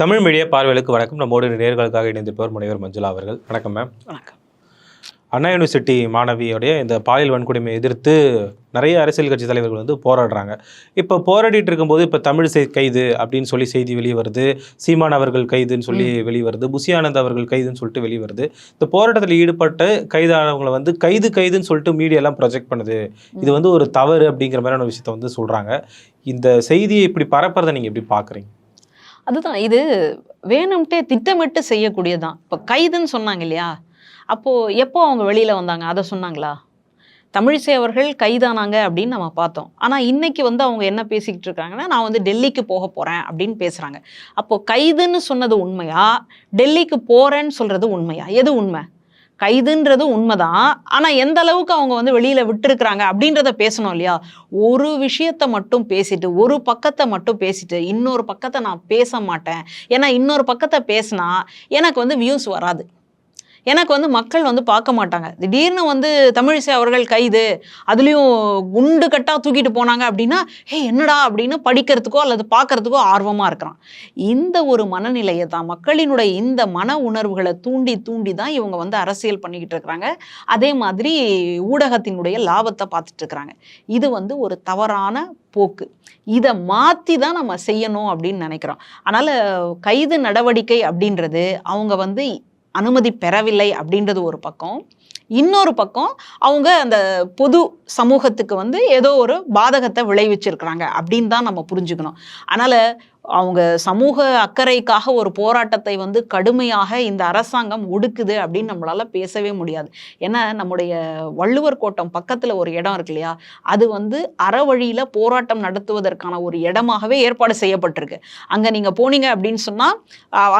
Tamil media பார்வைகளுக்கு வணக்கம். நம்மோடு நேர்களுக்காக இணைந்திருப்பவர் முனைவர் மஞ்சுளா அவர்கள். வணக்கம் மேம் வணக்கம். அண்ணா யூனிவர்சிட்டி மாணவியோடைய இந்த பாலியல் வன்கொடுமையை எதிர்த்து நிறைய அரசியல் கட்சி தலைவர்கள் வந்து போராடுறாங்க. இப்போ போராடிட்டு இருக்கும்போது இப்போ தமிழ் செய் கைது அப்படின்னு சொல்லி செய்தி வெளியே வருது சீமான் அவர்கள் கைதுன்னு சொல்லி வெளியே வருது புசி ஆனந்த் அவர்கள் கைதுன்னு சொல்லிட்டு வெளியே வருது இந்த போராட்டத்தில் ஈடுபட்ட கைதானவங்களை வந்து கைது கைதுன்னு சொல்லிட்டு மீடியாலாம் ப்ரொஜெக்ட் பண்ணுது. இது வந்து ஒரு தவறு அப்படிங்கிற மாதிரியான விஷயத்த வந்து சொல்கிறாங்க இந்த செய்தியை இப்படி பரப்புறதை நீங்கள் எப்படி பார்க்குறீங்க அதுதான் இது வேணும்ட்டே திட்டமிட்டு செய்யக்கூடியதுதான். இப்போ கைதுன்னு சொன்னாங்க இல்லையா? அப்போது எப்போ அவங்க வெளியில் வந்தாங்க? அதை சொன்னாங்களா? தமிழிசை அவர்கள் கைதானாங்க அப்படின்னு நம்ம பார்த்தோம். ஆனால் இன்னைக்கு வந்து அவங்க என்ன பேசிக்கிட்டு இருக்காங்கன்னா நான் வந்து டெல்லிக்கு போக போகிறேன் அப்படின்னு பேசுகிறாங்க அப்போது கைதுன்னு சொன்னது உண்மையா? டெல்லிக்கு போகிறேன்னு சொல்கிறது உண்மையா? எது உண்மை? கைதுன்றது உண்மைதான். ஆனால் எந்த அளவுக்கு அவங்க வந்து வெளியில் விட்டுருக்குறாங்க அப்படின்றத பேசணும் இல்லையா? ஒரு விஷயத்தை மட்டும் பேசிட்டு ஒரு பக்கத்தை மட்டும் பேசிட்டு இன்னொரு பக்கத்தை நான் பேச மாட்டேன். ஏன்னா இன்னொரு பக்கத்தை பேசினா எனக்கு வந்து வியூஸ் வராது. எனக்கு வந்து மக்கள் வந்து பார்க்க மாட்டாங்க. திடீர்னு வந்து தமிழிசை அவர்கள் கைது அதுலேயும் குண்டு கட்டாக தூக்கிட்டு போனாங்க அப்படின்னா ஹே என்னடா? அப்படின்னு படிக்கிறதுக்கோ அல்லது பார்க்கறதுக்கோ ஆர்வமாக இருக்கிறான். இந்த ஒரு மனநிலையை தான் மக்களினுடைய இந்த மன உணர்வுகளை தூண்டி தூண்டி தான் இவங்க வந்து அரசியல் பண்ணிக்கிட்டு இருக்கிறாங்க. அதே மாதிரி ஊடகத்தினுடைய லாபத்தை பார்த்துட்டு இருக்கிறாங்க. இது வந்து ஒரு தவறான போக்கு. இதை மாற்றி தான் நம்ம செய்யணும் அப்படின்னு நினைக்கிறோம். அதனால் கைது நடவடிக்கை அப்படின்றது அவங்க வந்து அனுமதி பெறவில்லை அப்படின்றது ஒரு பக்கம். இன்னொரு பக்கம் அவங்க அந்த பொது சமூகத்துக்கு வந்து ஏதோ ஒரு பாதகத்தை விளைவிச்சிருக்கிறாங்க அப்படின்னு தான் நம்ம புரிஞ்சுக்கணும். அதனால் அவங்க சமூக அக்கறைக்காக ஒரு போராட்டத்தை வந்து கடுமையாக இந்த அரசாங்கம் ஒடுக்குது அப்படின்னு நம்மளால பேசவே முடியாது. ஏன்னா நம்முடைய வள்ளுவர் கோட்டம் பக்கத்தில் ஒரு இடம் இருக்கு இல்லையா? அது வந்து அறவழியில் போராட்டம் நடத்துவதற்கான ஒரு இடமாகவே ஏற்பாடு செய்யப்பட்டிருக்கு. அங்கே நீங்கள் போனீங்க அப்படின்னு சொன்னால்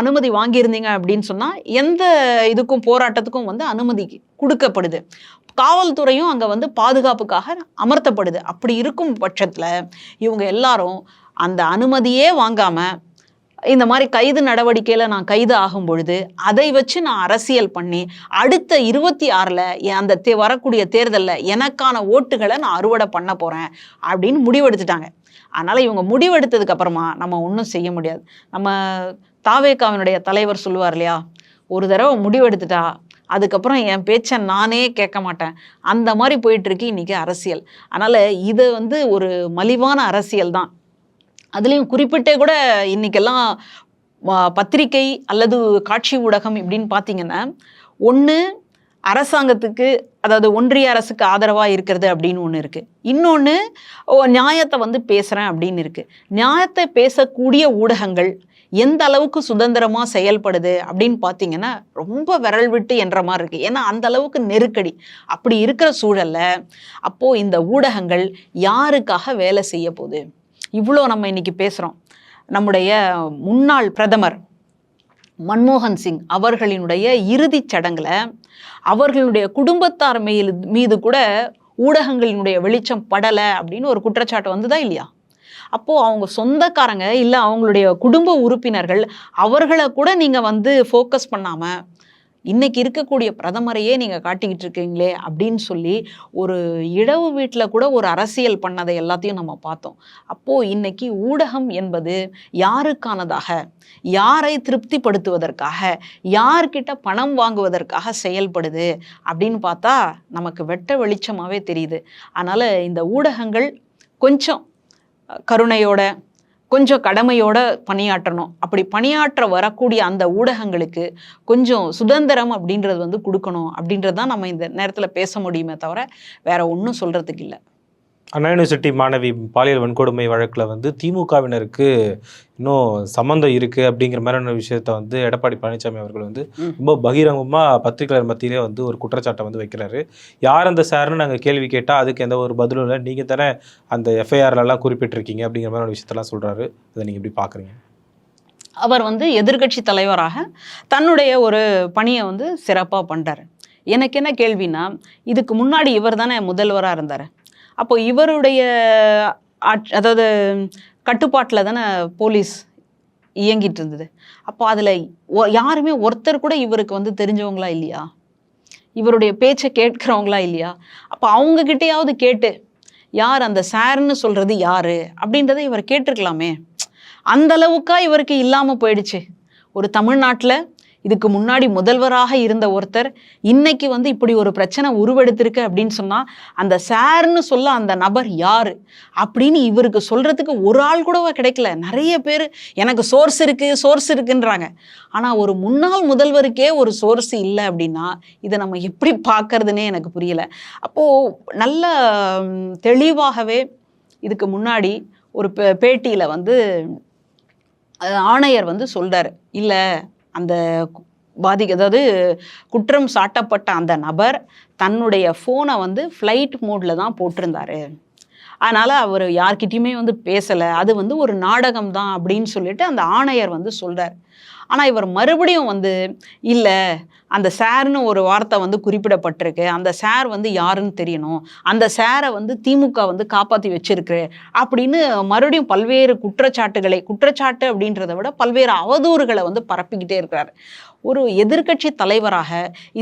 அனுமதி வாங்கியிருந்தீங்க அப்படின்னு சொன்னால் எந்த இதுக்கும் போராட்டத்துக்கும் வந்து அனுமதி கொடுக்கப்படுது. காவல்துறையும் அங்கே வந்து பாதுகாப்புக்காக அமர்த்தப்படுது. அப்படி இருக்கும் பட்சத்தில் இவங்க எல்லாரும் அந்த அனுமதியே வாங்காமல் இந்த மாதிரி கைது நடவடிக்கையில் நான் கைது ஆகும் பொழுது அதை வச்சு நான் அரசியல் பண்ணி அடுத்த இருபத்தி ஆறில் அந்த தே வரக்கூடிய தேர்தலில் எனக்கான ஓட்டுகளை நான் அறுவடை பண்ண போகிறேன் அப்படின்னு முடிவெடுத்துட்டாங்க. அதனால் இவங்க முடிவெடுத்ததுக்கு அப்புறமா நம்ம ஒன்றும் செய்ய முடியாது. நம்ம தாவேக்காவினுடைய தலைவர் சொல்லுவார் இல்லையா? ஒரு தடவை முடிவெடுத்துட்டா அதுக்கப்புறம் என் பேச்சை நானே கேட்க மாட்டேன். அந்த மாதிரி போயிட்டுருக்கு இன்றைக்கி அரசியல். அதனால் இது வந்து ஒரு மலிவான அரசியல் தான். அதுலேயும் குறிப்பிட்டே கூட இன்றைக்கெல்லாம் பத்திரிகை அல்லது காட்சி ஊடகம் இப்படின்னு பார்த்தீங்கன்னா ஒன்று அரசாங்கத்துக்கு அதாவது ஒன்றிய அரசுக்கு ஆதரவாக இருக்கிறது அப்படின்னு ஒன்று இருக்குது இன்னொன்று நியாயத்தை வந்து பேசுகிறேன் அப்படின்னு இருக்குது நியாயத்தை பேசக்கூடிய ஊடகங்கள் எந்த அளவுக்கு சுதந்திரமாக செயல்படுது அப்படின்னு பார்த்தீங்கன்னா ரொம்ப விரல் விட்டு என்ற மாதிரி இருக்குது ஏன்னா அந்த அளவுக்கு நெருக்கடி. அப்படி இருக்கிற சூழலில் அப்போது இந்த ஊடகங்கள் யாருக்காக வேலை செய்ய போகுது? இவ்வளோ நம்ம இன்னைக்கு பேசுகிறோம் நம்முடைய முன்னாள் பிரதமர் மன்மோகன் சிங் அவர்களினுடைய இறுதிச் சடங்கில் அவர்களுடைய குடும்பத்தார் மேல் மீது கூட ஊடகங்களினுடைய வெளிச்சம் படலை அப்படின்னு ஒரு குற்றச்சாட்டு வந்துதா இல்லையா? அப்போது அவங்க சொந்தக்காரங்க இல்லை அவங்களுடைய குடும்ப உறுப்பினர்கள் அவர்களை கூட நீங்கள் வந்து ஃபோக்கஸ் பண்ணாமல் இன்னைக்கு இருக்கக்கூடிய பிரதமரையே நீங்கள் காட்டிக்கிட்டு இருக்கீங்களே அப்படின்னு சொல்லி ஒரு இடவு வீட்டில் கூட ஒரு அரசியல் பண்ணதை எல்லாத்தையும் நம்ம பார்த்தோம். அப்போது இன்னைக்கு ஊடகம் என்பது யாருக்கானதாக யாரை திருப்திப்படுத்துவதற்காக யார்கிட்ட பணம் வாங்குவதற்காக செயல்படுது அப்படின்னு பார்த்தா நமக்கு வெட்ட வெளிச்சமாகவே தெரியுது. அதனால் இந்த ஊடகங்கள் கொஞ்சம் கருணையோட கொஞ்சம் கடமையோட பணியாற்றணும். அப்படி பணியாற்ற வரக்கூடிய அந்த ஊடகங்களுக்கு கொஞ்சம் சுதந்திரம் அப்படின்றது வந்து கொடுக்கணும். அப்படின்றது தான் நம்ம இந்த நேரத்தில் பேச முடியுமே தவிர வேற ஒன்றும் சொல்கிறதுக்கு இல்லை. அண்ணா யூனிவர்சிட்டி மாணவி பாலியல் வன்கொடுமை வழக்கில் வந்து திமுகவினருக்கு இன்னும் சம்மந்தம் இருக்குது அப்படிங்கிற மாதிரியான விஷயத்த வந்து எடப்பாடி பழனிசாமி அவர்கள் வந்து ரொம்ப பகிரங்கமாக பத்திரிகையாளர் மத்தியிலே வந்து ஒரு குற்றச்சாட்டை வந்து வைக்கிறாரு. யார் அந்த சார்னு நாங்கள் கேள்வி கேட்டால் அதுக்கு எந்த ஒரு பதிலும் இல்லை. நீங்கள் தானே அந்த எஃப்ஐஆர்லலாம் குறிப்பிட்டிருக்கீங்க அப்படிங்கிற மாதிரியான விஷயத்தெல்லாம் சொல்கிறாரு அதை நீங்கள் எப்படி பார்க்குறீங்க அவர் வந்து எதிர்கட்சி தலைவராக தன்னுடைய ஒரு பணியை வந்து சிறப்பாக பண்ணுறாரு எனக்கு என்ன கேள்வினா இதுக்கு முன்னாடி இவர் தானே முதல்வராக இருந்தார். அப்போ இவருடைய அதாவது கட்டுப்பாட்டில் தானே போலீஸ் இயங்கிட்டு இருந்தது. அப்போ அதில் யாருமே ஒருத்தர் கூட இவருக்கு வந்து தெரிஞ்சவங்களா இல்லையா? இவருடைய பேச்சை கேட்குறவங்களா இல்லையா? அப்போ அவங்கக்கிட்டையாவது கேட்டு யார் அந்த சார்னு சொல்கிறது யார்? அப்படின்றத இவர் கேட்டிருக்கலாமே. அந்த அளவுக்கா இவருக்கு இல்லாமல் போயிடுச்சு. ஒரு தமிழ்நாட்டில் இதுக்கு முன்னாடி முதல்வராக இருந்த ஒருத்தர் இன்னைக்கு வந்து இப்படி ஒரு பிரச்சனை உருவெடுத்திருக்கு அப்படின்னு சொன்னால் அந்த சார்னு சொல்ல அந்த நபர் யார்? அப்படின்னு இவருக்கு சொல்கிறதுக்கு ஒரு ஆள் கூடவா கிடைக்கல. நிறைய பேர் எனக்கு சோர்ஸ் இருக்குது சோர்ஸ் இருக்குன்றாங்க. ஆனால் ஒரு முன்னாள் முதல்வருக்கே ஒரு சோர்ஸ் இல்லை அப்படின்னா இதை நம்ம எப்படி பார்க்கறதுனே எனக்கு புரியல. அப்போது நல்ல தெளிவாகவே இதுக்கு முன்னாடி ஒரு பே பேட்டியில் வந்து ஆணையர் வந்து சொல்கிறார் இல்லை அந்த பாதி அதாவது குற்றம் சாட்டப்பட்ட அந்த நபர் தன்னுடைய ஃபோனை வந்து ஃப்ளைட் மோடில் தான் போட்டிருந்தாரு. அதனால் அவர் யார்கிட்டையுமே வந்து பேசலை. அது வந்து ஒரு நாடகம் தான் அப்படின்னு சொல்லிட்டு அந்த ஆணையர் வந்து சொல்கிறார் ஆனால் இவர் மறுபடியும் வந்து இல்லை அந்த சார்னு ஒரு வார்த்தை வந்து குறிப்பிடப்பட்டிருக்கு. அந்த சார் வந்து யாருன்னு தெரியணும். அந்த சாரை வந்து திமுக வந்து காப்பாற்றி வச்சிருக்கு. அப்படின்னு மறுபடியும் பல்வேறு குற்றச்சாட்டுகளை குற்றச்சாட்டு அப்படின்றத விட பல்வேறு அவதூறுகளை வந்து பரப்பிக்கிட்டே இருக்கிறார். ஒரு எதிர்க்கட்சி தலைவராக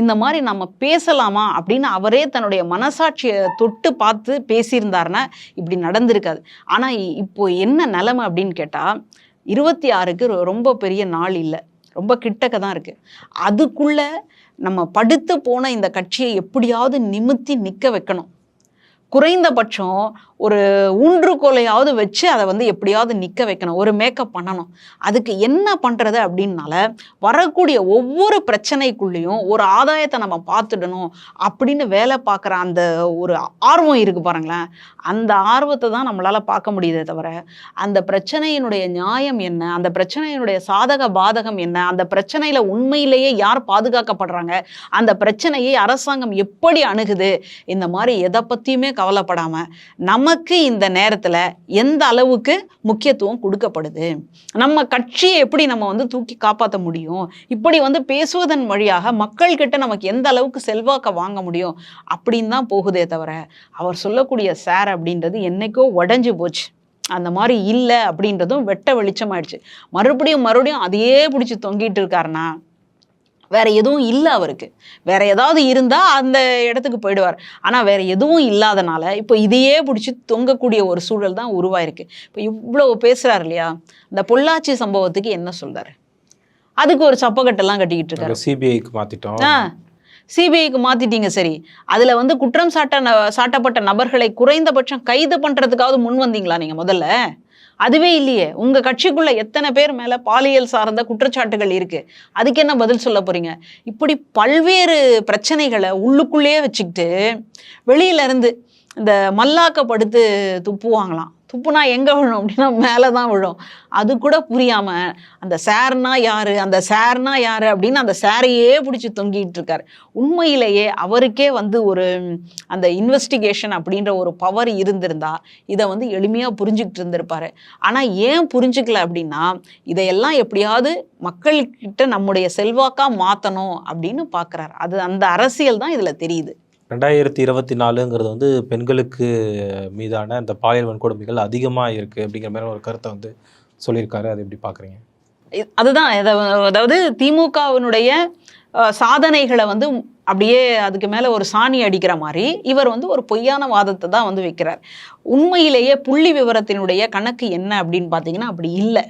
இந்த மாதிரி நம்ம பேசலாமா அப்படின்னு அவரே தன்னுடைய மனசாட்சியை தொட்டு பார்த்து பேசியிருந்தாருன்னா இப்படி நடந்திருக்காது. ஆனால் இப்போ என்ன நிலைமை அப்படின்னு கேட்டால் இருபத்தி ஆறுக்கு ரொ- ரொம்ப பெரிய நாள் இல்லை. ரொம்ப கிட்டக்க தான் இருக்குது அதுக்குள்ளே நம்ம படுத்து போன இந்த கட்சியை எப்படியாவது நிமித்தி நிற்க வைக்கணும். குறைந்தபட்சம் ஒரு ஊன்றுகோலையாவது வச்சு அதை வந்து எப்படியாவது நிற்க வைக்கணும் ஒரு மேக்கப் பண்ணணும். அதுக்கு என்ன பண்ணுறது அப்படின்னால வரக்கூடிய ஒவ்வொரு பிரச்சனைக்குள்ளேயும் ஒரு ஆதாயத்தை நம்ம பார்த்துடணும் அப்படின்னு வேலை பார்க்குற அந்த ஒரு ஆர்வம் இருக்குது பாருங்களேன். அந்த ஆர்வத்தை தான் நம்மளால் பார்க்க முடியுதே தவிர அந்த பிரச்சனையினுடைய நியாயம் என்ன அந்த பிரச்சனையினுடைய சாதக பாதகம் என்ன அந்த பிரச்சனையில் உண்மையிலேயே யார் பாதுகாக்கப்படுறாங்க அந்த பிரச்சனையை அரசாங்கம் எப்படி அணுகுது இந்த மாதிரி எதை பற்றியுமே கவலைப்படாமல் நமக்கு இந்த நேரத்தில் எந்த அளவுக்கு முக்கியத்துவம் கொடுக்கப்படுது? நம்ம கட்சியை எப்படி நம்ம வந்து தூக்கி காப்பாற்ற முடியும்? இப்படி வந்து பேசுவதன் வழியாக மக்கள்கிட்ட நமக்கு எந்த அளவுக்கு செல்வாக்க வாங்க முடியும்? அப்படின்னு தான் போகுதே தவிர அவர் சொல்லக்கூடிய சார் அப்படின்றது என்னைக்கோ உடஞ்சி போச்சு. அந்த மாதிரி இல்லை அப்படின்றதும் வெட்ட வெளிச்சமாயிடுச்சு. மறுபடியும் மறுபடியும் அதையே பிடிச்சி தொங்கிட்டு இருக்காருன்னா வேற எதுவும் இல்லை அவருக்கு. வேற ஏதாவது இருந்தா அந்த இடத்துக்கு போயிடுவார். ஆனா வேற எதுவும் இல்லாதனால இப்போ இதையே பிடிச்சி தொங்கக்கூடிய ஒரு சூழல் தான் உருவாயிருக்கு. இப்போ இவ்வளவு பேசுறாரு இல்லையா? இந்த பொள்ளாச்சி சம்பவத்துக்கு என்ன சொல்றாரு? அதுக்கு ஒரு சப்பக்கட்டெல்லாம் கட்டிக்கிட்டு இருக்காரு. சிபிஐக்கு மாத்திட்டோம். ஆ சிபிஐக்கு மாத்திட்டீங்க சரி. அதுல வந்து குற்றம் சாட்ட சாட்டப்பட்ட நபர்களை குறைந்தபட்சம் கைது பண்றதுக்காவது முன் வந்தீங்களா நீங்க முதல்ல? அதுவே இல்லையே. உங்க கட்சிக்குள்ள எத்தனை பேர் மேல பாலியல் சார்ந்த குற்றச்சாட்டுகள் இருக்கு? அதுக்கு என்ன பதில் சொல்ல போறீங்க? இப்படி பல்வேறு பிரச்சனைகளை உள்ளுக்குள்ளேயே வச்சுக்கிட்டு வெளியில இருந்து இந்த மல்லாக்க படுத்து துப்புவாங்களாம். துப்புனா எங்கே விழும் அப்படின்னா மேலே தான் விழும். அது கூட புரியாமல் அந்த சார்னா யார் அந்த சார்னா யார் அப்படின்னு அந்த சாரையே பிடிச்சி தொங்கிட்டு இருக்காரு. உண்மையிலேயே அவருக்கே வந்து ஒரு அந்த இன்வெஸ்டிகேஷன் அப்படின்ற ஒரு பவர் இருந்திருந்தா இதை வந்து எளிமையாக புரிஞ்சுக்கிட்டு இருந்திருப்பாரு. ஆனால் ஏன் புரிஞ்சுக்கல அப்படின்னா இதையெல்லாம் எப்படியாவது மக்கள்கிட்ட நம்முடைய செல்வாக்காக மாற்றணும் அப்படின்னு பார்க்குறாரு அது அந்த அரசியல் தான் இதில் தெரியுது. ரெண்டாயிரத்தி இருபத்தி நாலுங்கிறது வந்து பெண்களுக்கு மீதான இந்த பாலியல் வன்கொடுமைகள் அதிகமாக இருக்குது அப்படிங்கிற மாதிரி ஒரு கருத்தை வந்து சொல்லியிருக்காரு. அதை எப்படி பார்க்குறீங்க? அதுதான். அதாவது திமுகவினுடைய சாதனைகளை வந்து அப்படியே அதுக்கு மேலே ஒரு சாணி அடிக்கிற மாதிரி இவர் வந்து ஒரு பொய்யான வாதத்தை தான் வந்து வைக்கிறார். உண்மையிலேயே புள்ளி விவரத்தினுடைய கணக்கு என்ன அப்படின்னு பார்த்தீங்கன்னா அப்படி இல்லை.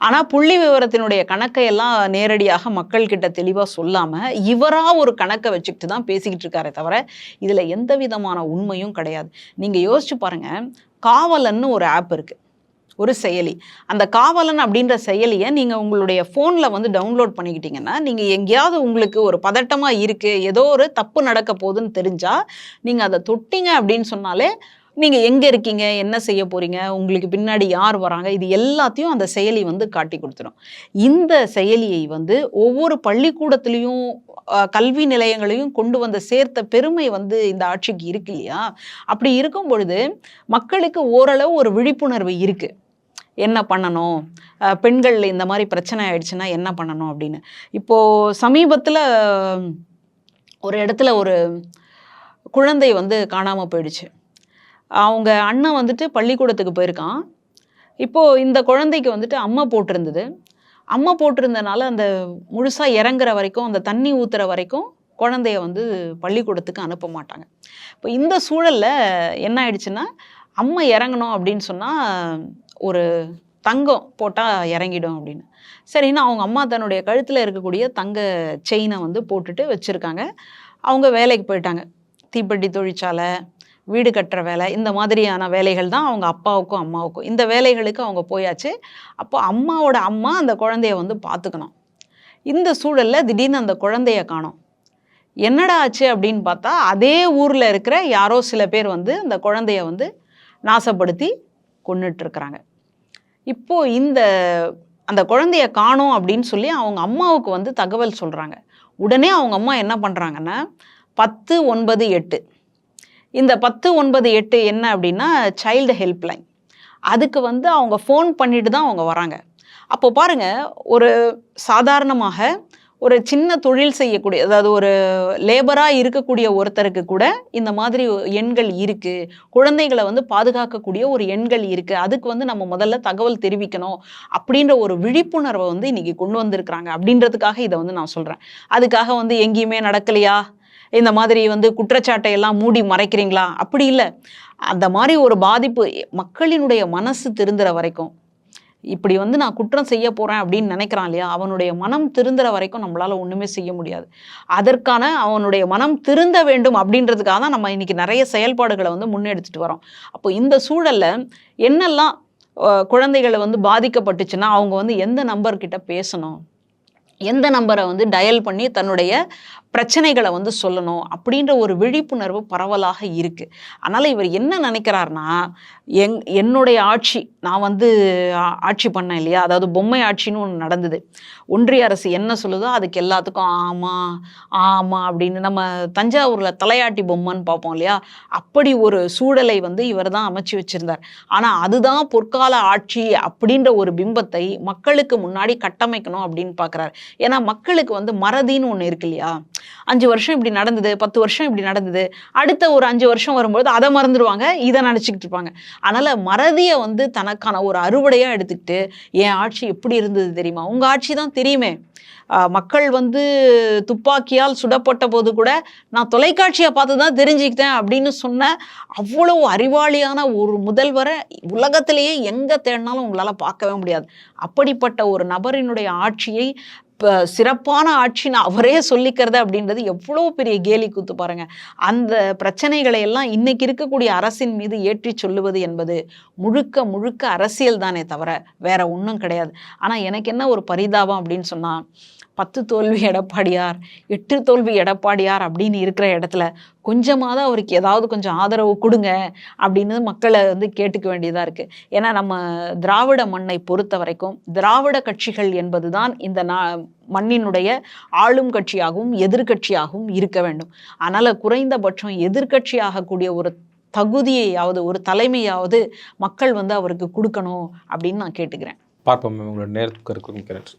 ஆனால் புள்ளி விவரத்தினுடைய கணக்கை எல்லாம் நேரடியாக மக்கள்கிட்ட தெளிவாக சொல்லாமல் இவராக ஒரு கணக்கை வச்சுக்கிட்டு தான் பேசிக்கிட்டு இருக்காரே தவிர இதில் எந்த விதமான உண்மையும் கிடையாது. நீங்கள் யோசிச்சு பாருங்கள் காவலன்னு ஒரு ஆப் இருக்குது ஒரு செயலி. அந்த காவலன் அப்படின்ற செயலியை நீங்கள் உங்களுடைய ஃபோனில் வந்து டவுன்லோட் பண்ணிக்கிட்டீங்கன்னா நீங்கள் எங்கேயாவது உங்களுக்கு ஒரு பதட்டமாக இருக்குது ஏதோ ஒரு தப்பு நடக்க போகுதுன்னு தெரிஞ்சால் நீங்கள் அதை தொட்டிங்க அப்படின்னு சொன்னாலே நீங்கள் எங்கே இருக்கீங்க? என்ன செய்ய போகிறீங்க உங்களுக்கு பின்னாடி யார் வராங்க? இது எல்லாத்தையும் அந்த செயலி வந்து காட்டி கொடுத்துரும். இந்த செயலியை வந்து ஒவ்வொரு பள்ளிக்கூடத்துலேயும் கல்வி நிலையங்களையும் கொண்டு வந்து சேர்த்த பெருமை வந்து இந்த ஆட்சிக்கு இருக்கு இல்லையா? அப்படி இருக்கும் பொழுது மக்களுக்கு ஓரளவு ஒரு விழிப்புணர்வு இருக்குது என்ன பண்ணணும்? பெண்கள் இந்த மாதிரி பிரச்சனை ஆயிடுச்சுன்னா என்ன பண்ணணும் அப்படின்னு. இப்போது சமீபத்தில் ஒரு இடத்துல ஒரு குழந்தை வந்து காணாமல் போயிடுச்சு. அவங்க அண்ணன் வந்துட்டு பள்ளிக்கூடத்துக்கு போயிருக்கான். இப்போது இந்த குழந்தைக்கு வந்துட்டு அம்மா போட்டிருந்தது. அம்மா போட்டிருந்தனால அந்த முழுசாக இறங்குற வரைக்கும் அந்த தண்ணி ஊற்றுற வரைக்கும் குழந்தைய வந்து பள்ளிக்கூடத்துக்கு அனுப்ப மாட்டாங்க. இப்போ இந்த சூழலில் என்ன ஆயிடுச்சுன்னா அம்மா இறங்கணும் அப்படின்னு சொன்னால் ஒரு தங்கம் போட்டால் இறங்கிடும் அப்படின்னு. சரின்னா அவங்க அம்மா தன்னுடைய கழுத்தில் இருக்கக்கூடிய தங்க செயினை வந்து போட்டுட்டு வச்சுருக்காங்க. அவங்க வேலைக்கு போயிட்டாங்க. தீப்பெட்டி தொழிற்சாலை வீடு கட்டுற வேலை இந்த மாதிரியான வேலைகள் தான் அவங்க அப்பாவுக்கும் அம்மாவுக்கும். இந்த வேலைகளுக்கு அவங்க போயாச்சு. அப்போ அம்மாவோட அம்மா அந்த குழந்தைய வந்து பார்த்துக்கணும். இந்த சூழலில் திடீர்னு அந்த குழந்தைய காணோம். என்னடா ஆச்சு அப்படின்னு பார்த்தா அதே ஊரில் இருக்கிற யாரோ சில பேர் வந்து அந்த குழந்தைய வந்து நாசப்படுத்தி கொண்டுட்டுருக்குறாங்க இப்போது இந்த அந்த குழந்தைய காணோம் அப்படின்னு சொல்லி அவங்க அம்மாவுக்கு வந்து தகவல் சொல்கிறாங்க உடனே அவங்க அம்மா என்ன பண்ணுறாங்கன்னா பத்து ஒன்பது எட்டு இந்த பத்து ஒன்பது எட்டு என்ன அப்படின்னா சைல்டு ஹெல்ப்லைன் அதுக்கு வந்து அவங்க ஃபோன் பண்ணிட்டு தான் அவங்க வராங்க. அப்போ பாருங்கள் ஒரு சாதாரணமாக ஒரு சின்ன தொழில் செய்யக்கூடிய அதாவது ஒரு லேபராக இருக்கக்கூடிய ஒருத்தருக்கு கூட இந்த மாதிரி எண்கள் இருக்குது குழந்தைகளை வந்து பாதுகாக்கக்கூடிய ஒரு எண்கள் இருக்குது அதுக்கு வந்து நம்ம முதல்ல தகவல் தெரிவிக்கணும் அப்படின்ற ஒரு விழிப்புணர்வை வந்து இன்றைக்கி கொண்டு வந்திருக்கிறாங்க அப்படின்றதுக்காக இதை வந்து நான் சொல்கிறேன் அதுக்காக வந்து எங்கேயுமே நடக்கலையா? இந்த மாதிரி வந்து குற்றச்சாட்டை எல்லாம் மூடி மறைக்கிறீங்களா? அப்படி இல்லை. அந்த மாதிரி ஒரு பாதிப்பு மக்களினுடைய மனசு திருந்துற வரைக்கும். இப்படி வந்து நான் குற்றம் செய்ய போகிறேன் அப்படின்னு நினைக்கிறான் இல்லையா? அவனுடைய மனம் திருந்துற வரைக்கும் நம்மளால் ஒன்றுமே செய்ய முடியாது. அதற்கான அவனுடைய மனம் திருந்த வேண்டும் அப்படின்றதுக்காக தான் நம்ம இன்றைக்கி நிறைய செயல்பாடுகளை வந்து முன்னெடுத்துட்டு வரோம். அப்போ இந்த சூழலில் என்னெல்லாம் குழந்தைகளை வந்து பாதிக்கப்பட்டுச்சுன்னா அவங்க வந்து எந்த நம்பர்கிட்ட பேசணும்? எந்த நம்பரை வந்து டயல் பண்ணி தன்னுடைய பிரச்சனைகளை வந்து சொல்லணும் அப்படின்ற ஒரு விழிப்புணர்வு பரவலாக இருக்குது அதனால் இவர் என்ன நினைக்கிறாருன்னா எங் என்னுடைய ஆட்சி நான் வந்து ஆட்சி பண்ணேன் இல்லையா? அதாவது பொம்மை ஆட்சின்னு ஒன்று நடந்தது. ஒன்றிய அரசு என்ன சொல்லுதோ அதுக்கு எல்லாத்துக்கும் ஆமாம் ஆமாம் அப்படின்னு நம்ம தஞ்சாவூரில் தலையாட்டி பொம்மைன்னு பார்ப்போம் இல்லையா? அப்படி ஒரு சூழலை வந்து இவர் தான் அமைச்சு வச்சிருந்தார். ஆனால் அதுதான் பொற்கால ஆட்சி அப்படின்ற ஒரு பிம்பத்தை மக்களுக்கு முன்னாடி கட்டமைக்கணும் அப்படின்னு பார்க்குறாரு. ஏன்னா மக்களுக்கு வந்து மறதின்னு ஒன்று இருக்கு இல்லையா? அஞ்சு வருஷம் இப்படி நடந்தது பத்து வருஷம் இப்படி நடந்தது. அடுத்த ஒரு அஞ்சு வருஷம் வரும்போது அதை மறந்துடுவாங்க இதை நினச்சிக்கிட்டு இருப்பாங்க. அதனால் மறதியை வந்து தனக்கான ஒரு அறுவடையாக எடுத்துக்கிட்டு என் ஆட்சி எப்படி இருந்தது தெரியுமா? உங்கள் ஆட்சி தான் தெரியுமே. மக்கள் வந்து துப்பாக்கியால் சுடப்பட்ட போது கூட நான் தொலைக்காட்சியை பார்த்து தான் தெரிஞ்சுக்கிட்டேன் அப்படின்னு சொன்ன அவ்வளோ அறிவாளியான ஒரு முதல்வரை உலகத்திலேயே எங்கே தேடினாலும் உங்களால் பார்க்கவே முடியாது. அப்படிப்பட்ட ஒரு நபரினுடைய ஆட்சியை சிறப்பான ஆட்சின்னு அவரே சொல்லிக்கிறது அப்படின்றது எவ்வளோ பெரிய கேலி கூத்து பாருங்க. அந்த பிரச்சனைகளை எல்லாம் இன்னைக்கு இருக்கக்கூடிய அரசின் மீது ஏற்றி சொல்லுவது என்பது முழுக்க முழுக்க அரசியல் தானே தவிர வேற ஒன்றும் கிடையாது. ஆனால் எனக்கு என்ன ஒரு பரிதாபம் அப்படின்னு சொன்னால் பத்து தோல்வி எடப்பாடியார் எட்டு தோல்வி எடப்பாடியார் அப்படின்னு இருக்கிற இடத்துல கொஞ்சமாவது அவருக்கு ஏதாவது கொஞ்சம் ஆதரவு கொடுங்க அப்படின்னு மக்களை வந்து கேட்டுக்க வேண்டியதாக இருக்குது ஏன்னா நம்ம திராவிட மண்ணை பொறுத்த வரைக்கும் திராவிட கட்சிகள் என்பதுதான் இந்த நா மண்ணினுடைய ஆளும் கட்சியாகவும் எதிர்க்கட்சியாகவும் இருக்க வேண்டும். அதனால் குறைந்தபட்சம் எதிர்க்கட்சியாகக்கூடிய ஒரு தகுதியையாவது ஒரு தலைமையாவது மக்கள் வந்து அவருக்கு கொடுக்கணும் அப்படின்னு நான் கேட்டுக்கிறேன். பார்ப்போம். உங்களோட நேரத்துக்கு நன்றி.